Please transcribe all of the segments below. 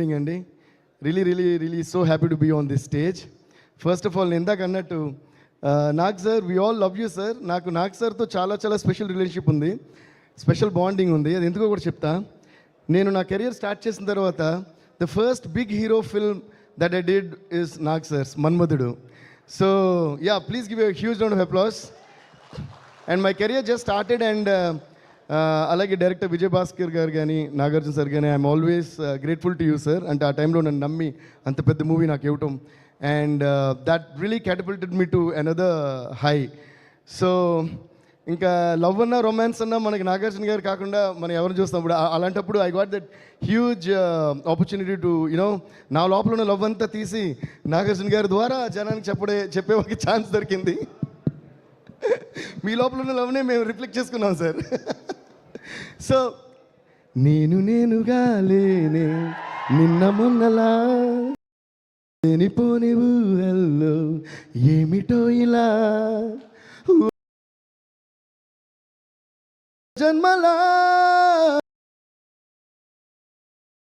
Evening అండి. Really really really so happy to be on this stage first of all ఇందాక అన్నట్టు Nag sir we all love you sir నాకు నాగ్ సార్తో చాలా చాలా స్పెషల్ రిలేషన్షిప్ ఉంది. స్పెషల్ బాండింగ్ ఉంది. అది ఎందుకో కూడా చెప్తా. నేను నా కెరియర్ స్టార్ట్ చేసిన తర్వాత the first big hero film that I did is Nag sir's Manmadhudu. So ya please give a huge round of applause and my career just started and అలాగే డైరెక్టర్ విజయభాస్కర్ గారు కానీ నాగార్జున సార్ కానీ I'm always grateful to you sir అంటే ఆ టైంలో నన్ను నమ్మి అంత పెద్ద మూవీ నాకు ఇవ్వటం. And that really catapulted me to another high so ఇంకా లవ్ అన్న రొమాన్స్ అన్న మనకి నాగార్జున గారు కాకుండా మనం ఎవరు చూస్తాం అలాంటప్పుడు I got that huge opportunity to you know నా లోపల ఉన్న లవ్ అంతా తీసి నాగార్జున గారి ద్వారా జనానికి చెప్పడే చెప్పే ఒక ఛాన్స్ దొరికింది. మీ లోపల ఉన్న లవ్నే మేము రిఫ్లెక్ట్ చేసుకున్నాం సార్ సో నేను నేనుగా లేనే నిన్న మొన్నలా లేనిపోని ఊహల్లో ఏమిటో ఇలా? జన్మలా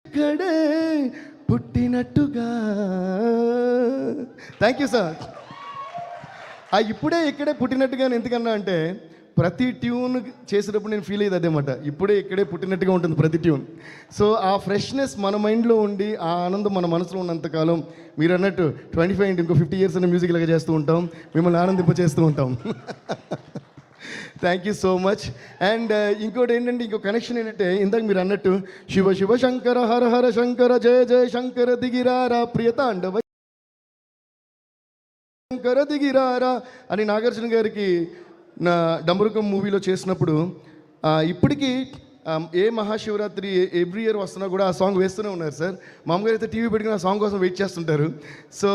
ఇక్కడే పుట్టినట్టుగా. థ్యాంక్ యూ సార్ ఆ ఇప్పుడే ఇక్కడే పుట్టినట్టుగా నేను ఎందుకన్నా అంటే ప్రతి ట్యూన్ చేసేటప్పుడు నేను ఫీల్ అయ్యేది అదేమాట. ఇప్పుడే ఇక్కడే పుట్టినట్టుగా ఉంటుంది ప్రతి ట్యూన్. సో ఆ ఫ్రెష్నెస్ మన మైండ్లో ఉండి ఆ ఆనందం మన మనసులో ఉన్నంతకాలం మీరు అన్నట్టు ట్వంటీ ఫైవ్ ఇంకో ఫిఫ్టీ ఇయర్స్ అనే మ్యూజిక్ లాగా చేస్తూ ఉంటాం మిమ్మల్ని ఆనందింపచేస్తూ ఉంటాం. Thank you so much and ఇంకోటి ఏంటంటే ఇంకో కనెక్షన్ ఏంటంటే ఇందాక మీరు అన్నట్టు శివ శివ శంకర హర హర శంకర జయ జయ శంకర దిగిరారా ప్రియతాండవ శంకర దిగిరారా అని నాగార్జున గారికి నా డమరుకం మూవీలో చేసినప్పుడు ఇప్పటికీ ఏ మహాశివరాత్రి ఎవ్రీ ఇయర్ వస్తున్నా కూడా ఆ సాంగ్ వేస్తూనే ఉన్నారు సార్. మామగారు అయితే టీవీ పెట్టుకుని ఆ సాంగ్ కోసం వెయిట్ చేస్తుంటారు. సో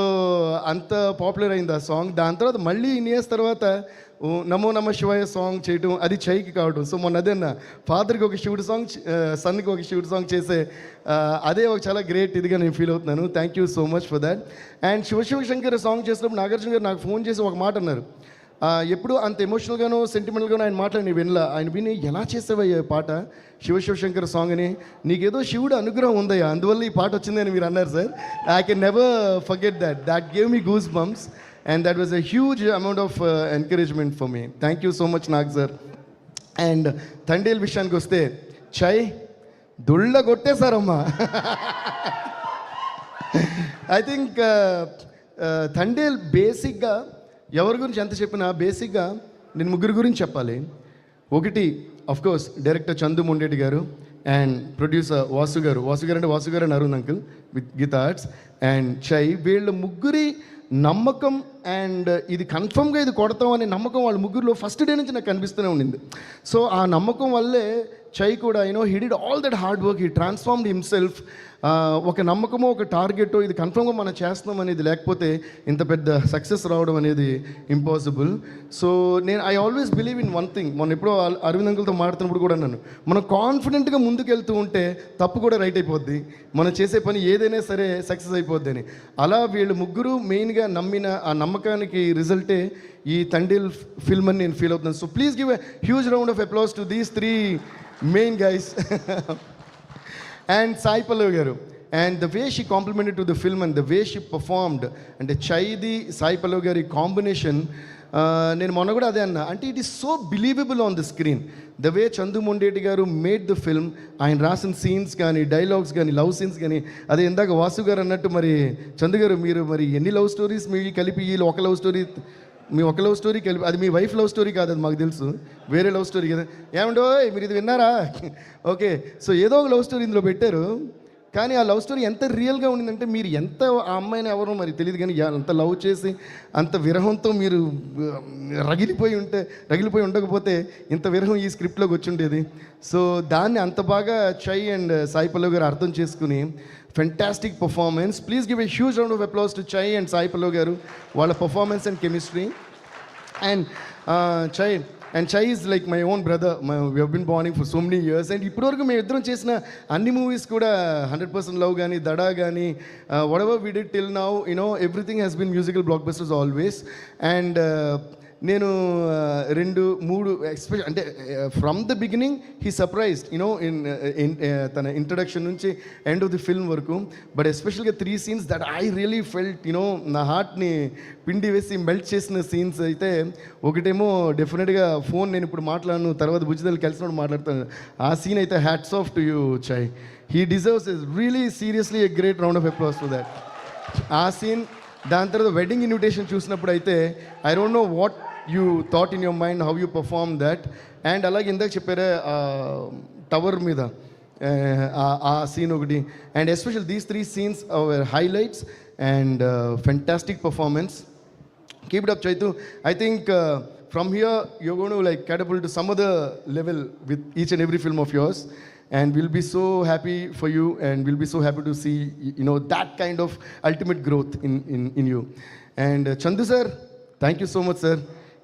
అంత పాపులర్ అయింది ఆ సాంగ్. దాని తర్వాత మళ్ళీ ఇన్ని ఇయర్స్ తర్వాత నమో నమ శివాయ సాంగ్ చేయటం అది చైకి కావడం సో మొన్న అదే అన్న ఫాదర్కి ఒక శివుడు సాంగ్ సన్కి ఒక శివుడు సాంగ్ చేసే అదే ఒక చాలా గ్రేట్ ఇదిగా నేను ఫీల్ అవుతున్నాను. Thank you so much for that and Shiva Shiva Shankar song చేసినప్పుడు నాగార్జున గారు నాకు ఫోన్ చేసి ఒక మాట అన్నారు. ఎప్పుడు అంత ఎమోషనల్గానో సెంటిమెంటల్గానో ఆయన మాటలు నేను వినలా. ఆయన విని ఎలా చేసావయ్యా ఈ పాట? శివ శివశంకర్ సాంగ్ అని. నీకేదో శివుడు అనుగ్రహం ఉందయ్యా. అందువల్ల ఈ పాట వచ్చిందని మీరు అన్నారు sir I can never forget that that gave me goose bumps and that was a huge amount of encouragement for me thank you so much Nag sir and Thandel విషయానికి వస్తే చై దుళ్ళ కొట్టేశారమ్మా ఐ థింక్ తండేల్ బేసిక్గా ఎవరి గురించి ఎంత చెప్పినా బేసిక్గా నేను ముగ్గురు గురించి చెప్పాలి. ఒకటి కోర్స్ డైరెక్టర్ చందు మొండేటి గారు అండ్ ప్రొడ్యూసర్ వాసు గారు. వాసు గారు అంటే వాసు గారు అని Arun uncle with Geetha Arts and Chay వీళ్ళ ముగ్గురి నమ్మకం అండ్ ఇది కన్ఫర్మ్గా ఇది కొడతాం అనే నమ్మకం వాళ్ళ ముగ్గురులో ఫస్ట్ డే నుంచి నాకు కనిపిస్తూనే ఉండింది. సో ఆ నమ్మకం వల్లే చై కూడా you know he did all that hard work he transformed himself ఒక నమ్మకము ఒక టార్గెట్ ఇది కన్ఫర్మ్గా మనం చేస్తున్నాం అనేది లేకపోతే ఇంత పెద్ద సక్సెస్ రావడం అనేది ఇంపాసిబుల్ సో నేను I always believe in one thing మొన్న ఎప్పుడో అరవింద్ అంకులతో మాడుతున్నప్పుడు కూడా నన్ను మనం కాన్ఫిడెంట్గా ముందుకు వెళ్తూ ఉంటే తప్పు కూడా రైట్ అయిపోద్ది. మనం చేసే పని ఏదైనా సరే సక్సెస్ అయిపోద్ది. అని అలా వీళ్ళు ముగ్గురు మెయిన్గా నమ్మిన ఆ నమ్మకానికి రిజల్టే ఈ తండ్రిల్ ఫిల్మ్ అని నేను ఫీల్ అవుతున్నాను. So please give a huge round of applause to these three main guys and Sai Pallavi garu. And the way she complimented to the film and the way she performed అంటే చైది సాయి పల్లవి గారి combination నేను మొన్న కూడా అదే అన్నా. అంటే it is so believable on the screen the way Chandoo Mondeti garu made the film ఆయన రాసిన సీన్స్ కానీ డైలాగ్స్ కానీ లవ్ సీన్స్ కానీ అదే ఇందాక వాసు గారు అన్నట్టు మరి చందు గారు మీరు మరి ఎన్ని లవ్ స్టోరీస్ మీ కలిపి వీళ్ళు ఒక లవ్ స్టోరీ మీ ఒక లవ్ స్టోరీ కలిపి అది మీ వైఫ్ లవ్ స్టోరీ కాదు అది మాకు తెలుసు. వేరే లవ్ స్టోరీ కదా. ఏమండో మీరు ఇది విన్నారా? ఓకే. సో ఏదో ఒక లవ్ స్టోరీ ఇందులో పెట్టారు. కానీ ఆ లవ్ స్టోరీ ఎంత రియల్గా ఉండిందంటే మీరు ఎంత ఆ అమ్మాయిని ఎవరో మరి తెలియదు కానీ అంత లవ్ చేసి అంత విరహంతో మీరు రగిలిపోయి ఉంటే రగిలిపోయి ఉండకపోతే ఇంత విరహం ఈ స్క్రిప్ట్లోకి వచ్చి ఉండేది. సో దాన్ని అంత బాగా చై అండ్ సాయి పల్లవ్ గారు అర్థం చేసుకుని fantastic performance please give a huge round of applause to Chai and Sai Pallavi garu. వాళ్ళ performance and chemistry and Chai and Chai is like my own brother my been bonding for so many years and ఇప్పటివరకు మేము ఇద్దరం చేసిన అన్ని movies కూడా hundred percent love కానీ దడా కానీ వడవర్ విడి we did till now you know everything has been musical blockbusters always and నేను రెండు మూడు ఎక్స్పెషల్ అంటే from the beginning he surprised you know in తన ఇంట్రడక్షన్ నుంచి ఎండ్ ఆఫ్ ది ఫిల్మ్ వరకు. బట్ ఎస్పెషల్గా three scenes that I really felt you know నా హార్ట్ని పిండి వేసి మెల్ట్ చేసిన సీన్స్ అయితే ఒకటేమో డెఫినెట్గా ఫోన్ నేను ఇప్పుడు మాట్లాడను తర్వాత భుజిదలు కలిసినప్పుడు మాట్లాడతాను ఆ సీన్ అయితే hats off to you Chai he deserves is really seriously a great round of applause for that ఆ సీన్ దాని తర్వాత వెడ్డింగ్ ఇన్విటేషన్ చూసినప్పుడు అయితే I don't know what you thought in your mind how you perform that and అలాగే ఇందాక చెప్పారే tower మీద uh, ఆ- ఆ సీన్ ఒకటి and special these three scenes our highlights and fantastic performance keep it up chaitu i think uh, from here you're going to like catapult to some other level with each and every film of yours and we'll be so happy for you and we'll be so happy to see y- you know that kind of ultimate growth in in, in you and uh, chandu sir thank you so much sir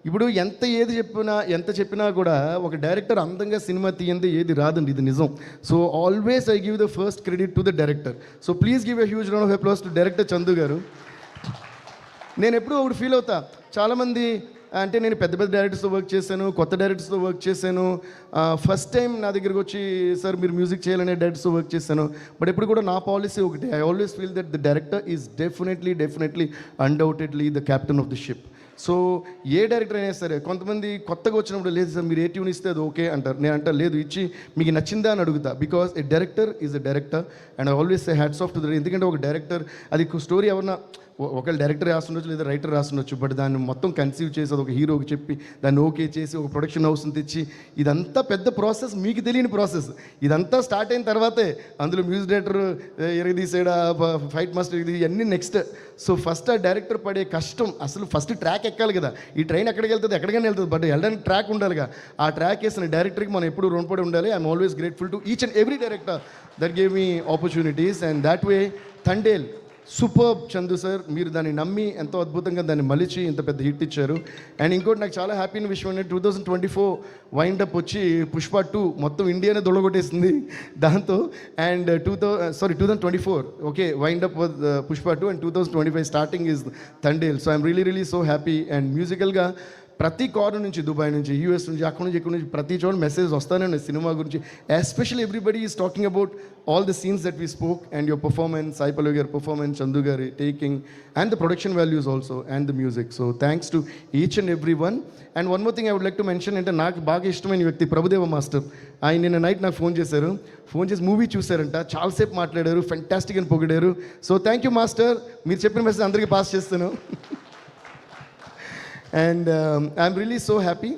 ఇప్పుడు ఎంత ఏది చెప్పినా ఎంత చెప్పినా కూడా ఒక director అందంగా సినిమా తీయంది ఏది రాదండి ఇది నిజం. So always I give the first credit to the director so please give a huge round of applause to director Chandu garu. నేను ఎప్పుడూ ఒకటి ఫీల్ అవుతా. చాలామంది అంటే నేను పెద్ద పెద్ద డైరెక్టర్స్తో వర్క్ చేశాను కొత్త డైరెక్టర్స్తో వర్క్ చేశాను. ఫస్ట్ టైం నా దగ్గరికి వచ్చి సార్ మీరు మ్యూజిక్ చేయాలనే డైరెక్టర్స్తో వర్క్ చేశాను. బట్ ఇప్పుడు కూడా నా పాలసీ ఒకటి. I always feel that the director is definitely definitely undoubtedly the captain of the ship so A director అయినా సరే కొంతమంది కొత్తగా వచ్చినప్పుడు లేదు సార్ మీరు ఏ ట్యూన్ ఇస్తే అది ఓకే అంటారు. నేను అంటా లేదు ఇచ్చి మీకు నచ్చిందా అని అడుగుతా. Because a director is a director and always hats hats off to the ఎందుకంటే ఒక డైరెక్టర్ అది స్టోరీ ఎవరన్నా ఒకవేళ డైరెక్టర్ రాస్తుండొచ్చు లేదా రైటర్ రాస్తుండొచ్చు బట్ దాన్ని మొత్తం కన్సీవ్ చేసి అది ఒక హీరోకి చెప్పి దాన్ని ఓకే చేసి ఒక ప్రొడక్షన్ హౌస్ని తెచ్చి ఇదంతా పెద్ద ప్రాసెస్ మీకు తెలియని ప్రాసెస్. ఇదంతా స్టార్ట్ అయిన తర్వాతే అందులో మ్యూజిక్ డైరెక్టర్ ఎరగదీసాడు ఫైట్ మాస్టర్ ఇది అన్నీ నెక్స్ట్. సో ఫస్ట్ ఆ డైరెక్టర్ పడే కష్టం అసలు ఫస్ట్ ట్రాక్ ఎక్కాలి కదా. ఈ ట్రైన్ ఎక్కడికి వెళ్తుంది ఎక్కడికైనా వెళ్తుంది బట్ వెళ్ళడానికి ట్రాక్ ఉండాలిగా. ఆ ట్రాక్ వేసిన డైరెక్టర్కి మనం ఎప్పుడు రుణపడి ఉండాలి. I'm always grateful to each and every director that gave me opportunities. And that way Thandel super Chandu sir మీరు దాన్ని నమ్మి ఎంతో అద్భుతంగా దాన్ని మలిచి ఇంత పెద్ద హిట్ ఇచ్చారు. అండ్ ఇంకోటి నాకు చాలా హ్యాపీ అయిన విషయం ఏంటంటే two thousand twenty four wind up వచ్చి పుష్ప టూ మొత్తం ఇండియానే దొడగొట్టేసింది దాంతో. And two thou sorry two thousand twenty four okay wind up Pushpa two and two thousand twenty five starting is Thandel so I'm really really so happy and మ్యూజికల్గా ప్రతి corner నుంచి Dubai నుంచి US నుంచి అక్కడ నుంచి ఇక్కడ నుంచి ప్రతి చోట మెసేజ్ వస్తానే ఉన్నాయి సినిమా గురించి. Especially everybody is talking about all the scenes that we spoke and your performance Sai Pallavi గారి పర్ఫార్మెన్స్ చందు గారి taking and the production values also and the music so thanks to each and every one and one more thing I would like to mention అంటే నాకు బాగా ఇష్టమైన వ్యక్తి Prabhudeva master ఆయన నిన్న night నాకు ఫోన్ చేశారు. ఫోన్ చేసి మూవీ చూశారంట. చాలాసేపు మాట్లాడారు. ఫెంటాస్టిక్ అని పొగిడారు. సో థ్యాంక్ యూ మాస్టర్ మీరు చెప్పిన మెసేజ్ అందరికీ పాస్ చేస్తాను. And I'm really so happy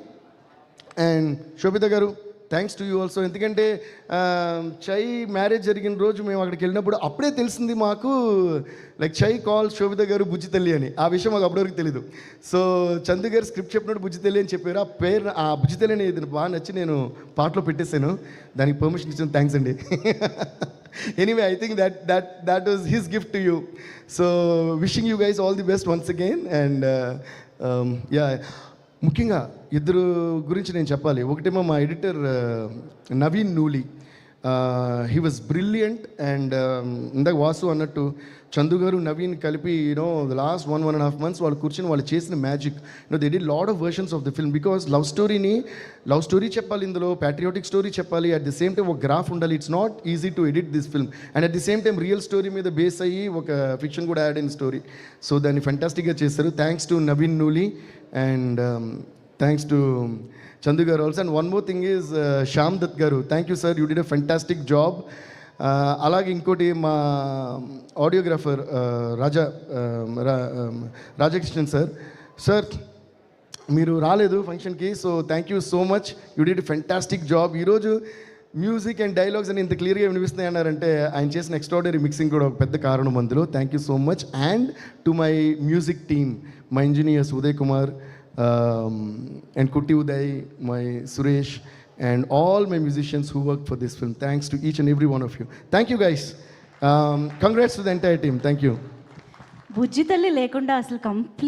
and Sobhita garu thanks to you also ఎందుకంటే చై మ్యారేజ్ జరిగిన రోజు మేము అక్కడికి వెళ్ళినప్పుడు అప్పుడే తెలిసింది మాకు లైక్ చై కాల్ శోభిత గారు బుజ్జి తల్లి అని ఆ విషయం మాకు అప్పటివరకు తెలీదు సో చందు గారు స్క్రిప్ట్ చెప్పినప్పుడు బుజ్జి తల్లి అని చెప్పారు ఆ పేరు ఆ బుజ్జి తల్లి అనేది బాగా నచ్చి నేను పాటలో పెట్టేశాను దానికి పర్మిషన్ ఇచ్చిన థ్యాంక్స్ అండి anyway I think that that that was his gift to you so wishing you guys all the best once again and Um, yeah ముఖ్యంగా ఇద్దరు గురించి నేను చెప్పాలి. ఒకటేమో మా editor uh, Naveen Nooli. He was brilliant and ఇందాక వాసు అన్నట్టు చందు గారు నవీన్ కలిపి you know last one one and half months వాళ్ళు కూర్చొని వాళ్ళు చేసిన magic you know they did lot of versions of the film because love స్టోరీని లవ్ స్టోరీ చెప్పాలి ఇందులో ప్యాట్రియాటిక్ స్టోరీ చెప్పాలి. అట్ ది సేమ్ టైం ఒక గ్రాఫ్ ఉండాలి. It's not easy to edit this film and at the same time real story మీద base అయ్యి ఒక fiction కూడా యాడ్ అయిన స్టోరీ సో దాన్ని ఫెంటాస్టిక్గా చేస్తారు thanks to Naveen Nooli. And thanks to Chandu garu also and one more thing is Shyam Dutt garu thank you sir you did a fantastic job అలాగే ఇంకోటి మా ఆడియోగ్రాఫర్ రాజా రాజకృష్ణన్ రా- sir sir మీరు రాలేదు ఫంక్షన్కి so thank you so much you did fantastic job ఈరోజు music and dialogues అని ఇంత క్లియర్గా వినిపిస్తున్నాయి అన్నారంటే ఆయన చేసిన ఎక్స్ట్రాడరీ మిక్సింగ్ కూడా ఒక పెద్ద కారణం అందులో. Thank you so much and to my music team my engineers Uday Kumar and Kutti Uday my Suresh and all my musicians who work for this film thanks to each and every one of you thank you guys congrats to the entire team thank you Bujji Thalli లేకుండా అసలు complete